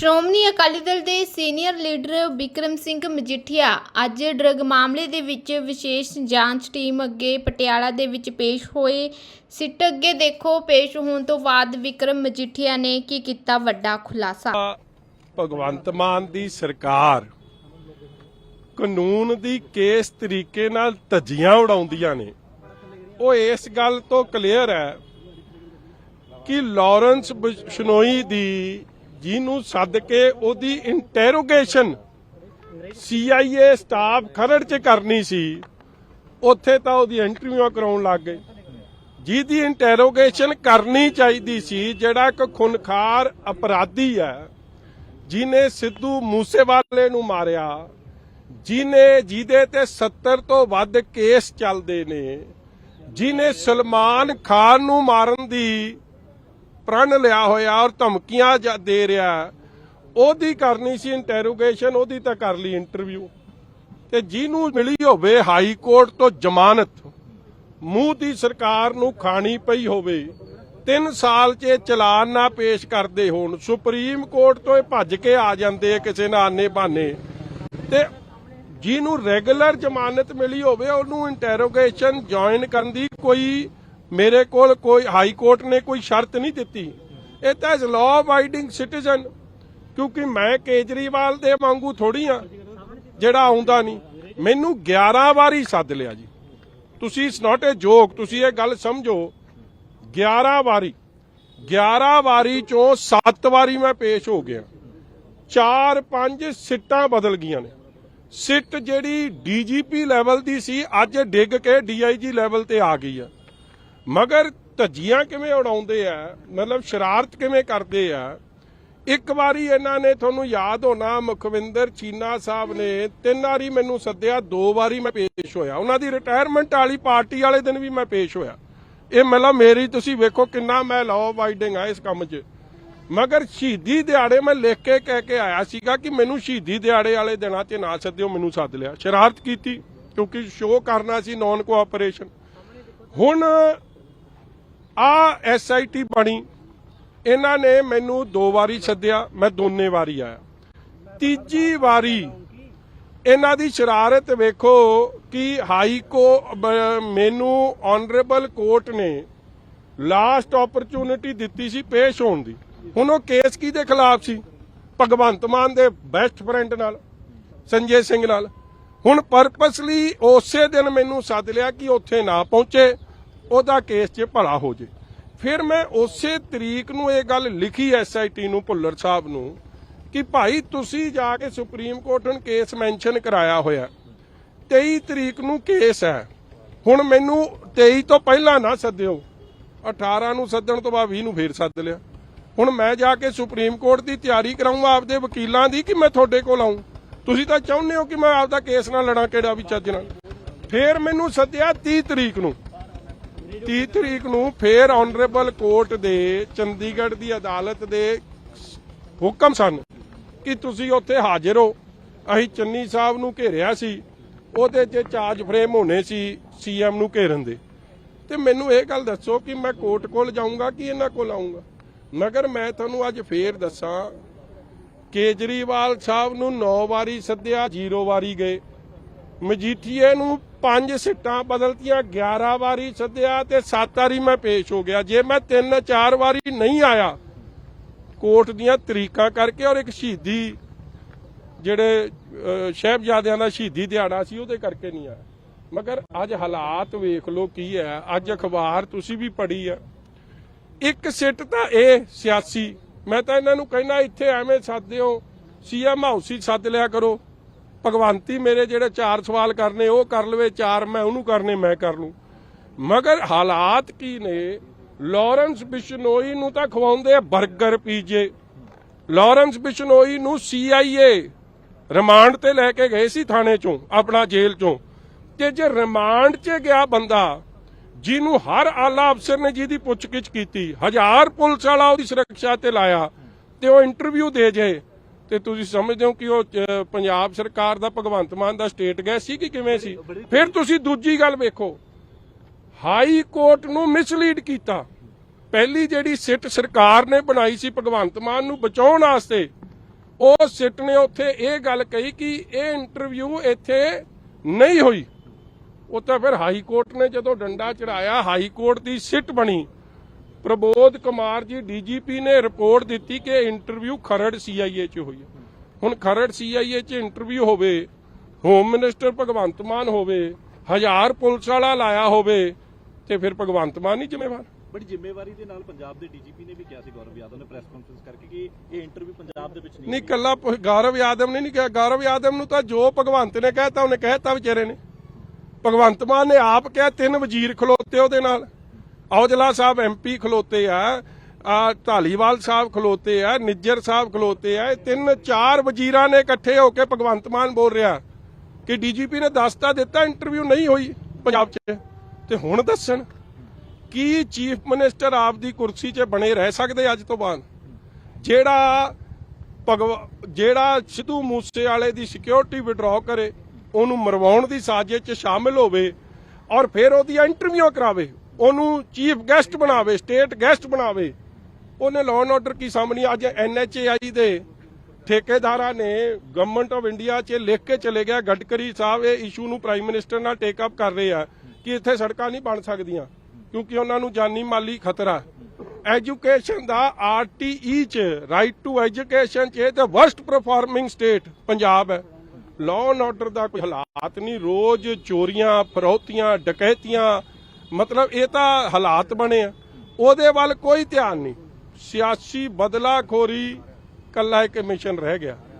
ਸ਼੍ਰੋਮਣੀ ਅਕਾਲੀ ਦਲ ਦੇ senior leader Bikram Singh Majithia ਅੱਜ drug ਮਾਮਲੇ ਦੇ ਵਿੱਚ ਵਿਸ਼ੇਸ਼ ਜਾਂਚ ਟੀਮ ਅੱਗੇ ਪਟਿਆਲਾ ਦੇ ਵਿੱਚ ਪੇਸ਼ ਹੋਏ। ਸਿੱਟ ਅੱਗੇ ਦੇਖੋ, ਪੇਸ਼ ਹੋਣ ਤੋਂ ਬਾਅਦ ਵਿਕਰਮ ਮਜੀਠੀਆ ਨੇ ਕੀ ਕੀਤਾ ਵੱਡਾ ਖੁਲਾਸਾ? ਭਗਵੰਤ ਮਾਨ ਦੀ ਸਰਕਾਰ ਕਾਨੂੰਨ ਦੀ ਕਿਸ ਤਰੀਕੇ ਨਾਲ ਧੱਜੀਆਂ ਉਡਾਉਂਦੀਆਂ ਨੇ। ਉਹ ਇਸ ਗੱਲ ਤੋਂ ਕਲੀਅਰ ਹੈ ਕਿ ਲਾਰੈਂਸ ਬਿਸ਼ਨੋਈ ਦੀ ਜਿਹਨੂੰ ਸੱਦ ਕੇ ਉਹਦੀ ਇੰਟਰੋਗੇਸ਼ਨ CIA ਸਟਾਫ ਖਰੜ 'ਚ ਕਰਨੀ ਸੀ, ਉੱਥੇ ਤਾਂ ਉਹਦੀ ਇੰਟਰਵਿਊ ਕਰਾਉਣ ਲੱਗ ਗਏ। ਜਿਹਦੀ ਇੰਟਰੋਗੇਸ਼ਨ ਕਰਨੀ ਚਾਹੀਦੀ ਸੀ, ਜਿਹੜਾ ਇੱਕ ਖੁਨਖਾਰ ਅਪਰਾਧੀ ਹੈ ਜਿਨੇ ਸਿੱਧੂ ਮੂਸੇਵਾਲੇ ਨੂੰ ਮਾਰਿਆ ਜਿਨੇ ਜਿਹਦੇ ਤੇ 70 ਤੋਂ ਵੱਧ ਕੇਸ ਚੱਲਦੇ ਨੇ ਜਿਨੇ ਸਲਮਾਨ ਖਾਨ ਨੂੰ ਮਾਰਨ ਦੀ ਪ੍ਰਣ ਲਿਆ ਹੋਇਆ ਔਰ ਧਮਕੀਆਂ ਜ- ਦੇ ਰਿਹਾ ਉਹਦੀ ਕਰਨੀ ਸੀ ਇੰਟਰੋਗੇਸ਼ਨ ਉਹਦੀ ਤਾਂ ਕਰ ਲਈ ਇੰਟਰਵਿਊ ਤੇ ਜਿਹਨੂੰ ਮਿਲੀ ਹੋਵੇ ਹਾਈ ਕੋਰਟ ਤੋਂ ਜ਼ਮਾਨਤ, ਮੂੰਹ ਦੀ ਸਰਕਾਰ ਨੂੰ ਖਾਣੀ ਪਈ ਹੋਵੇ 3 ਸਾਲ 'ਚ ਇਹ ਚਲਾਨ ਨਾ ਪੇਸ਼ ਕਰਦੇ ਹੋਣ, ਸੁਪਰੀਮ ਕੋਰਟ ਤੋਂ ਇਹ ਭੱਜ ਕੇ ਆ ਜਾਂਦੇ ਕਿਸੇ ਨਾ ਆਨੇ ਬਹਾਨੇ ਤੇ ਜਿਹਨੂੰ ਰੈਗੂਲਰ ਜ਼ਮਾਨਤ ਮਿਲੀ ਹੋਵੇ, ਉਹਨੂੰ ਇੰਟਰੋਗੇਸ਼ਨ ਜੁਆਇਨ ਕਰਨ ਦੀ ਕੋਈ ਮੇਰੇ ਕੋਲ ਕੋਈ ਹਾਈ ਕੋਰਟ ਨੇ ਕੋਈ ਸ਼ਰਤ ਨਹੀਂ ਦਿੱਤੀ। ਇਹ ਤਾਂ ਇਸ ਲਾਅ ਅਬਾਈਡਿੰਗ ਸਿਟੀਜ਼ਨ ਕਿਉਂਕਿ ਮੈਂ ਕੇਜਰੀਵਾਲ ਦੇ ਵਾਂਗੂ ਥੋੜੀ ਆ ਜਿਹੜਾ ਆਉਂਦਾ ਨਹੀਂ। ਮੈਨੂੰ 11 ਵਾਰੀ ਸੱਦ ਲਿਆ ਜੀ। ਤੁਸੀਂ ਇਟਸ ਨਾਟ ਅ ਜੋਕ ਤੁਸੀਂ ਇਹ ਗੱਲ ਸਮਝੋ। 11 ਵਾਰੀ 11 ਵਾਰੀ ਚੋਂ 7 ਵਾਰੀ ਮੈਂ ਪੇਸ਼ ਹੋ ਗਿਆ। 4-5 ਸਿੱਟਾਂ ਬਦਲ ਗਈਆਂ ਨੇ। ਸਿੱਟ ਜਿਹੜੀ ਡੀਜੀਪੀ ਲੈਵਲ ਦੀ ਸੀ, ਅੱਜ ਡਿੱਗ ਕੇ ਡੀਆਈਜੀ ਲੈਵਲ ਤੇ ਆ ਗਈ ਆ। ਮਗਰ ਧੱਜੀਆਂ ਕਿਵੇਂ ਉਡਾਉਂਦੇ ਆ? ਮਤਲਬ ਸ਼ਰਾਰਤ ਕਿਵੇਂ ਕਰਦੇ ਆ? ਇੱਕ ਵਾਰੀ ਇਹਨਾਂ ਨੇ ਤੁਹਾਨੂੰ ਯਾਦ ਹੋਣਾ, ਮੁਖਵਿੰਦਰ ਚੀਨਾ ਸਾਹਿਬ ਨੇ ਤਿੰਨ ਵਾਰੀ ਮੈਨੂੰ ਸੱਦਿਆ, ਦੋ ਵਾਰੀ ਮੈਂ ਪੇਸ਼ ਹੋਇਆ। ਉਹਨਾਂ ਦੀ ਰਿਟਾਇਰਮੈਂਟ ਵਾਲੀ ਪਾਰਟੀ ਵਾਲੇ ਦਿਨ ਵੀ ਮੈਂ ਪੇਸ਼ ਹੋਇਆ। ਇਹ ਮਤਲਬ ਮੇਰੀ ਤੁਸੀਂ ਵੇਖੋ ਕਿੰਨਾ ਮੈਂ ਲਾਅ ਅਬਾਈਡਿੰਗ ਆ ਇਸ ਕੰਮ 'ਚ। ਮਗਰ ਸ਼ਹੀਦੀ ਦਿਹਾੜੇ ਮੈਂ ਲਿਖ ਕੇ ਕਹਿ ਕੇ ਆਇਆ ਸੀਗਾ ਕਿ ਮੈਨੂੰ ਸ਼ਹੀਦੀ ਦਿਹਾੜੇ ਵਾਲੇ ਦਿਨਾਂ 'ਚ ਨਾ ਸੱਦਿਓ, ਮੈਨੂੰ ਸੱਦ ਲਿਆ। ਸ਼ਰਾਰਤ ਕੀਤੀ, ਕਿਉਂਕਿ ਸ਼ੋਅ ਕਰਨਾ ਸੀ ਨਾਨ ਕੋਆਪਰੇਸ਼ਨ ਹੁਣ ਆ ਐਸਆਈਟੀ ਬਣੀ। ਇਹਨਾਂ ਨੇ ਮੈਨੂੰ ਦੋ ਵਾਰੀ ਸੱਦਿਆ, ਮੈਂ ਦੋਨੇ ਵਾਰੀ ਆਇਆ। ਤੀਜੀ ਵਾਰੀ ਇਹਨਾਂ ਦੀ ਸ਼ਰਾਰਤ ਵੇਖੋ ਕਿ ਹਾਈ ਕੋ ਮੈਨੂੰ ਆਨਰੇਬਲ ਕੋਰਟ ਨੇ ਲਾਸਟ ਓਪਰਚੁਨਿਟੀ ਦਿੱਤੀ ਸੀ ਪੇਸ਼ ਹੋਣ ਦੀ। ਹੁਣ ਉਹ ਕੇਸ ਕਿਹਦੇ ਖਿਲਾਫ ਸੀ? ਭਗਵੰਤ ਮਾਨ ਦੇ ਬੈਸਟ ਫਰੈਂਡ ਨਾਲ, ਸੰਜੇ ਸਿੰਘ ਨਾਲ। ਹੁਣ ਪਰਪਸਲੀ ਉਸੇ ਦਿਨ ਮੈਨੂੰ ਸੱਦ ਲਿਆ ਕਿ ਉੱਥੇ ਨਾ ਪਹੁੰਚੇ। ਉਹਦਾ ਕੇਸ 'ਚ ਭਲਾ ਹੋ ਜੇ। ਫਿਰ ਮੈਂ ਉਸੇ ਤਰੀਕ ਨੂੰ ਇਹ ਗੱਲ ਲਿਖੀ ਐਸਆਈਟੀ ਨੂੰ, ਭੁੱਲਰ ਸਾਹਿਬ ਨੂੰ, ਕਿ ਭਾਈ ਤੁਸੀਂ ਜਾ ਕੇ ਸੁਪਰੀਮ ਕੋਰਟ ਨੂੰ ਕੇਸ ਮੈਂਸ਼ਨ ਕਰਾਇਆ ਹੋਇਆ। 23 ਤਰੀਕ ਨੂੰ ਕੇਸ ਹੈ। ਹੁਣ ਮੈਨੂੰ 23 ਤੋਂ ਪਹਿਲਾਂ ਨਾ ਸੱਦਿਓ। 18 ਨੂੰ ਸੱਦਣ ਤੋਂ ਬਾਅਦ 20 ਨੂੰ ਫੇਰ ਸੱਦ ਲਿਆ। ਹੁਣ ਮੈਂ ਜਾ ਕੇ ਸੁਪਰੀਮ ਕੋਰਟ ਦੀ ਤਿਆਰੀ ਕਰਾਉਂਗਾ ਆਪਦੇ ਵਕੀਲਾਂ ਦੀ ਕਿ ਮੈਂ ਤੁਹਾਡੇ ਕੋਲ ਆਉਂ ਤੁਸੀਂ ਤਾਂ ਚਾਹੁੰਦੇ ਹੋ ਕਿ ਮੈਂ ਆਪਦਾ ਕੇਸ ਨਾਲ ਲੜਾਂ ਕਿਹੜਾ ਵੀ ਚੱਜ ਨਾਲ। ਫੇਰ ਮੈਨੂੰ ਸੱਦਿਆ 30 ਤਰੀਕ ਨੂੰ। 30 ਤਰੀਕ ਨੂੰ ਫੇਰ ਆਨਰੇਬਲ ਕੋਰਟ ਦੇ ਚੰਡੀਗੜ੍ਹ ਦੀ ਅਦਾਲਤ ਦੇ ਹੁਕਮ ਸਨ ਕਿ ਤੁਸੀਂ ਉੱਥੇ ਹਾਜ਼ਰ ਹੋ। ਅਸੀਂ ਚੰਨੀ ਸਾਹਿਬ ਨੂੰ ਘੇਰਿਆ ਸੀ। ਉਹਦੇ 'ਚ ਚਾਰਜ ਫਰੇਮ ਹੋਣੇ ਸੀ ਸੀਐਮ ਨੂੰ ਘੇਰਨ ਦੇ। ਤੇ ਮੈਨੂੰ ਇਹ ਗੱਲ ਦੱਸੋ ਕਿ ਮੈਂ ਕੋਰਟ ਕੋਲ ਜਾਊਂਗਾ ਕਿ ਇਹਨਾਂ ਕੋਲ ਆਊਂਗਾ? ਮਗਰ ਮੈਂ ਤੁਹਾਨੂੰ ਅੱਜ ਫੇਰ ਦੱਸਾਂ, ਕੇਜਰੀਵਾਲ ਸਾਹਿਬ ਨੂੰ 9 ਵਾਰੀ ਸੱਦਿਆ 0 ਵਾਰੀ ਗਏ। ਮਜੀਠੀਏ ਨੂੰ ਪੰਜ ਸਿੱਟਾਂ ਬਦਲਤੀਆਂ 11 ਵਾਰੀ ਸੱਦਿਆ ਤੇ 7 ਵਾਰੀ ਮੈਂ ਪੇਸ਼ ਹੋ ਗਿਆ। ਜੇ ਮੈਂ 3-4 ਵਾਰੀ ਨਹੀਂ ਆਇਆ ਕੋਰਟ ਦੀਆਂ ਤਰੀਕਾਂ ਕਰਕੇ ਔਰ ਇੱਕ ਸ਼ਹੀਦੀ ਜਿਹੜੇ ਅਹ, ਸਾਹਿਬਜ਼ਾਦਿਆਂ ਦਾ ਸ਼ਹੀਦੀ ਦਿਹਾੜਾ ਸੀ ਉਹਦੇ ਕਰਕੇ ਨਹੀਂ ਆਇਆ। ਮਗਰ ਅੱਜ ਹਾਲਾਤ ਵੇਖ ਲਓ ਕੀ ਹੈ। ਅੱਜ ਅਖਬਾਰ ਤੁਸੀਂ ਵੀ ਪੜ੍ਹੀ ਆ ਇੱਕ ਸਿੱਟ ਤਾਂ ਇਹ ਸਿਆਸੀ। ਮੈਂ ਤਾਂ ਇਹਨਾਂ ਨੂੰ ਕਹਿਣਾ ਇੱਥੇ ਐਵੇਂ ਸੱਦਿਓ ਸੀਐਮ ਹਾਊਸ ਹੀ ਸੱਦ ਲਿਆ ਕਰੋ। ਭਗਵੰਤੀ ਮੇਰੇ ਜਿਹੜੇ ਚਾਰ ਸਵਾਲ ਕਰਨੇ, ਉਹ ਕਰ ਲਵੇ, ਚਾਰ ਮੈਂ ਉਹਨੂੰ ਕਰਨੇ, ਮੈਂ ਕਰ ਲੂੰ। ਮਗਰ ਹਾਲਾਤ ਕੀ ਨੇ? ਲਾਰੈਂਸ ਬਿਸ਼ਨੋਈ ਨੂੰ ਤਾਂ ਖਵਾਉਂਦੇ ਆ 버ਗਰ ਪੀਜੇ। ਲਾਰੈਂਸ ਬਿਸ਼ਨੋਈ ਨੂੰ CIA ਰਿਮਾਂਡ ਤੇ ਲੈ ਕੇ ਗਏ ਸੀ ਥਾਣੇ ਚੋਂ, ਆਪਣਾ ਜੇਲ੍ਹ ਚੋਂ। ਤੇ ਜੇ ਰਿਮਾਂਡ 'ਚ ਗਿਆ ਬੰਦਾ, ਜਿਹਨੂੰ ਹਰ ਆਲਾ ਅਫਸਰ ਨੇ ਜਿਹਦੀ ਪੁੱਛਗਿੱਛ ਕੀਤੀ, ਹਜ਼ਾਰ ਪੁਲਿਸ ਵਾਲਾ ਉਹਦੀ ਸੁਰੱਖਿਆ ਤੇ ਲਾਇਆ ਤੇ ਉਹ ਇੰਟਰਵਿਊ ਦੇ ਜੇ। ਤੇ ਤੁਸੀਂ ਸਮਝਦੇ ਹੋ ਕਿ ਉਹ ਪੰਜਾਬ ਸਰਕਾਰ ਦਾ ਭਗਵੰਤ ਮਾਨ ਦਾ ਸਟੇਟ ਗਏ ਸੀ ਕਿ ਕਿਵੇਂ ਸੀ? ਫਿਰ ਤੁਸੀਂ ਦੂਜੀ ਗੱਲ ਵੇਖੋ। ਹਾਈ ਕੋਰਟ ਨੂੰ ਮਿਸਲੀਡ ਕੀਤਾ। ਪਹਿਲੀ ਜਿਹੜੀ ਸਿੱਟ ਸਰਕਾਰ ਨੇ ਬਣਾਈ ਸੀ ਭਗਵੰਤ ਮਾਨ ਨੂੰ ਬਚਾਉਣ ਵਾਸਤੇ, ਉਹ ਸਿੱਟ ਨੇ ਉੱਥੇ ਇਹ ਗੱਲ ਕਹੀ ਕਿ ਇਹ ਇੰਟਰਵਿਊ ਇੱਥੇ ਨਹੀਂ ਹੋਈ। ਉਹ ਤਾਂ ਫਿਰ ਹਾਈ ਕੋਰਟ ਨੇ ਜਦੋਂ ਡੰਡਾ ਚੜਾਇਆ, ਹਾਈ ਕੋਰਟ ਦੀ ਸਿੱਟ ਬਣੀ। ਪ੍ਰਬੋਧ ਕੁਮਾਰ ਜੀ ਡੀਜੀਪੀ ਨੇ ਰਿਪੋਰਟ ਦਿੱਤੀ ਕਿ ਇੰਟਰਵਿਊ ਖਰੜ ਸੀਆਈਏ 'ਚ ਹੋਈ ਹੈ। ਹੁਣ ਖਰੜ ਸੀਆਈਏ 'ਚ ਇੰਟਰਵਿਊ ਹੋਵੇ ਹੋਮ ਮਿਨਿਸਟਰ ਭਗਵੰਤ ਮਾਨ ਹੋਵੇ ਹਜ਼ਾਰ ਪੁਲਿਸ ਵਾਲਾ ਲਾਇਆ ਹੋਵੇ ਤੇ ਫਿਰ ਭਗਵੰਤ ਮਾਨ ਨਹੀਂ ਜ਼ਿੰਮੇਵਾਰ। ਬੜੀ ਜ਼ਿੰਮੇਵਾਰੀ ਦੇ ਨਾਲ ਪੰਜਾਬ ਦੇ ਡੀਜੀਪੀ ਨੇ ਵੀ ਕਿਹਾ ਸੀ ਗੌਰਵ ਯਾਦਵ ਨੇ ਪ੍ਰੈਸ ਕਾਨਫਰੰਸ ਕਰਕੇ ਕਿ ਇਹ ਇੰਟਰਵਿਊ ਪੰਜਾਬ ਦੇ ਵਿੱਚ ਨਹੀਂ ਨਹੀਂ ਕੱਲਾ ਗੌਰਵ ਯਾਦਵ ਨੇ ਨਹੀਂ ਕਿਹਾ। ਗੌਰਵ ਯਾਦਵ ਨੂੰ ਤਾਂ ਜੋ ਭਗਵੰਤ ਨੇ ਕਹਿਤਾ ਉਹਨੇ ਕਹਿਤਾ ਵਿਚਾਰੇ ਨੇ। ਭਗਵੰਤ ਮਾਨ ਨੇ ਆਪ ਕਿਹਾ ਤਿੰਨ ਵਜ਼ੀਰ ਖਲੋਤੇ ਉਹਦੇ ਨਾਲ। ਔਜਲਾ ਸਾਹਿਬ ਐਮਪੀ ਖਲੋਤੇ ਆ ਆ ਢਾਲੀਵਾਲ ਸਾਹਿਬ ਖਲੋਤੇ ਆ, ਨਿੱਜਰ ਸਾਹਿਬ ਖਲੋਤੇ ਆ, ਇਹ ਤਿੰਨ ਚਾਰ ਵਜ਼ੀਰਾਂ ਨੇ ਇਕੱਠੇ ਹੋ ਕੇ ਭਗਵੰਤ ਮਾਨ ਬੋਲ ਰਿਹਾ ਕਿ ਡੀਜੀਪੀ ਨੇ ਦੱਸਤਾ ਦਿੱਤਾ, ਇੰਟਰਵਿਊ ਨਹੀਂ ਹੋਈ ਪੰਜਾਬ 'ਚ। ਤੇ ਹੁਣ ਦੱਸਣ ਕੀ ਚੀਫ ਮਿਨਿਸਟਰ ਆਪ ਦੀ ਕੁਰਸੀ 'ਚ ਬਣੇ ਰਹਿ ਸਕਦੇ ਅੱਜ ਤੋਂ ਬਾਅਦ? ਜਿਹੜਾ ਭਗਵ, ਜਿਹੜਾ ਸਿੱਧੂ ਮੂਸੇ ਵਾਲੇ ਦੀ ਸਿਕਿਉਰਿਟੀ ਵਿਡਰਾਅ ਕਰੇ, ਉਹਨੂੰ ਮਰਵਾਉਣ ਦੀ ਸਾਜ਼ਿਸ਼ 'ਚ ਸ਼ਾਮਿਲ ਹੋਵੇ ਔਰ ਫਿਰ ਉਹਦੀਆਂ ਇੰਟਰਵਿਊ ਕਰਾਵੇ ਉਹਨੂੰ ਚੀਫ ਗੈਸਟ ਬਣਾਵੇ ਸਟੇਟ ਗੈਸਟ ਬਣਾਵੇ। ਉਹਨੇ ਲਾਅ ਐਂਡ ਆਰਡਰ ਕੀ ਸਾਹਮਣੇ ਅੱਜ ਐਨਐਚਏਆਈ ਦੇ ਠੇਕੇਦਾਰਾਂ ਨੇ ਗਵਰਨਮੈਂਟ ਆਫ ਇੰਡੀਆ 'ਚ ਲਿਖ ਕੇ ਚਲੇ ਗਿਆ। ਗਡਕਰੀ ਸਾਹਿਬ ਇਹ ਇਸ਼ੂ ਨੂੰ ਪ੍ਰਾਈਮ ਮਿਨਿਸਟਰ ਨਾਲ ਟੇਕ ਅਪ ਕਰ ਰਹੇ ਆ ਕਿ ਇੱਥੇ ਸੜਕਾਂ ਨਹੀਂ ਬਣ ਸਕਦੀਆਂ, ਕਿਉਂਕਿ ਉਹਨਾਂ ਨੂੰ ਜਾਨੀ ਮਾਲੀ ਖਤਰਾ। ਐਜੂਕੇਸ਼ਨ ਦਾ ਆਰਟੀਈ ਚ ਰਾਈਟ ਟੂ ਐਜੂਕੇਸ਼ਨ ਚ, ਇਹ ਤੇ ਵਰਸਟ ਪਰਫਾਰਮਿੰਗ ਸਟੇਟ ਪੰਜਾਬ ਹੈ। ਲਾਅ ਐਂਡ ਆਰਡਰ ਦਾ ਕੋਈ ਹਾਲਾਤ ਨਹੀਂ। ਰੋਜ਼ ਚੋਰੀਆਂ, ਫਰੋਤੀਆਂ, ਡਕੈਤੀਆਂ ਮਤਲਬ ਇਹ ਤਾਂ ਹਾਲਾਤ ਬਣੇ ਆ। ਉਹਦੇ ਵੱਲ ਕੋਈ ਧਿਆਨ ਨਹੀਂ। ਸਿਆਸੀ ਬਦਲਾਖੋਰੀ ਕੱਲਾ ਇੱਕ ਮਿਸ਼ਨ ਰਹਿ ਗਿਆ।